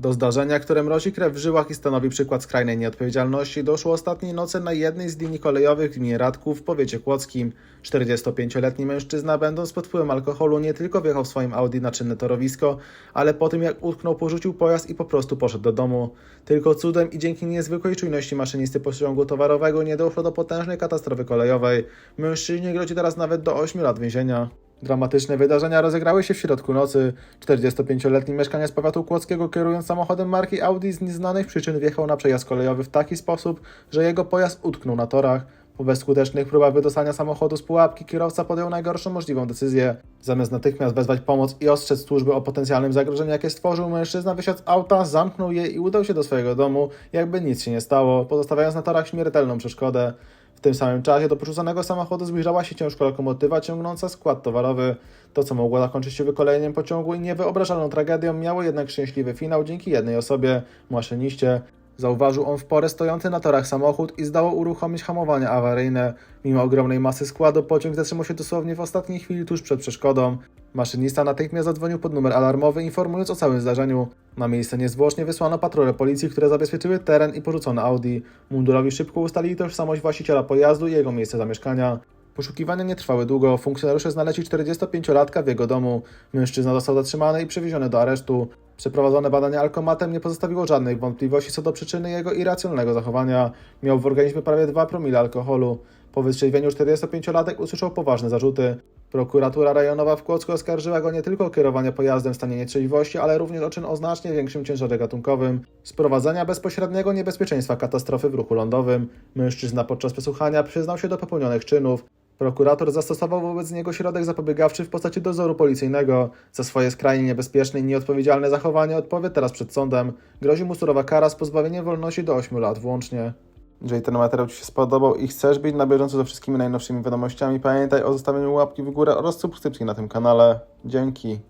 Do zdarzenia, które mrozi krew w żyłach i stanowi przykład skrajnej nieodpowiedzialności, doszło ostatniej nocy na jednej z linii kolejowych w gminie Radków w powiecie kłodzkim. 45-letni mężczyzna, będąc pod wpływem alkoholu, nie tylko wjechał swoim Audi na czynne torowisko, ale po tym jak utknął, porzucił pojazd i po prostu poszedł do domu. Tylko cudem i dzięki niezwykłej czujności maszynisty pociągu towarowego nie doszło do potężnej katastrofy kolejowej. Mężczyźnie grozi teraz nawet do 8 lat więzienia. Dramatyczne wydarzenia rozegrały się w środku nocy. 45-letni mieszkaniec powiatu kłodzkiego kierując samochodem marki Audi z nieznanych przyczyn wjechał na przejazd kolejowy w taki sposób, że jego pojazd utknął na torach. Po bezskutecznych próbach wydostania samochodu z pułapki kierowca podjął najgorszą możliwą decyzję. Zamiast natychmiast wezwać pomoc i ostrzec służby o potencjalnym zagrożeniu, jakie stworzył, mężczyzna wysiadł z auta, zamknął je i udał się do swojego domu, jakby nic się nie stało, pozostawiając na torach śmiertelną przeszkodę. W tym samym czasie do porzuconego samochodu zbliżała się ciężko lokomotywa ciągnąca skład towarowy. To, co mogło zakończyć się wykolejeniem pociągu i niewyobrażalną tragedią, miało jednak szczęśliwy finał dzięki jednej osobie maszyniście. Zauważył on w porę stojący na torach samochód i zdało uruchomić hamowanie awaryjne. Mimo ogromnej masy składu pociąg zatrzymał się dosłownie w ostatniej chwili tuż przed przeszkodą. Maszynista natychmiast zadzwonił pod numer alarmowy, informując o całym zdarzeniu. Na miejsce niezwłocznie wysłano patrole policji, które zabezpieczyły teren i porzucone Audi. Mundurowi szybko ustalili tożsamość właściciela pojazdu i jego miejsce zamieszkania. Poszukiwania nie trwały długo. Funkcjonariusze znaleźli 45-latka w jego domu. Mężczyzna został zatrzymany i przewieziony do aresztu. Przeprowadzone badanie alkomatem nie pozostawiło żadnych wątpliwości co do przyczyny jego irracjonalnego zachowania. Miał w organizmie prawie 2 promile alkoholu. Po wytrzeźwieniu 45-latek usłyszał poważne zarzuty. Prokuratura rejonowa w Kłodzku oskarżyła go nie tylko o kierowanie pojazdem w stanie nietrzeźwości, ale również o czyn o znacznie większym ciężarze gatunkowym, sprowadzenia bezpośredniego niebezpieczeństwa katastrofy w ruchu lądowym. Mężczyzna podczas przesłuchania przyznał się do popełnionych czynów. Prokurator zastosował wobec niego środek zapobiegawczy w postaci dozoru policyjnego. Za swoje skrajnie niebezpieczne i nieodpowiedzialne zachowanie odpowie teraz przed sądem. Grozi mu surowa kara z pozbawieniem wolności do 8 lat włącznie. Jeżeli ten materiał Ci się spodobał i chcesz być na bieżąco ze wszystkimi najnowszymi wiadomościami, pamiętaj o zostawieniu łapki w górę oraz subskrypcji na tym kanale. Dzięki.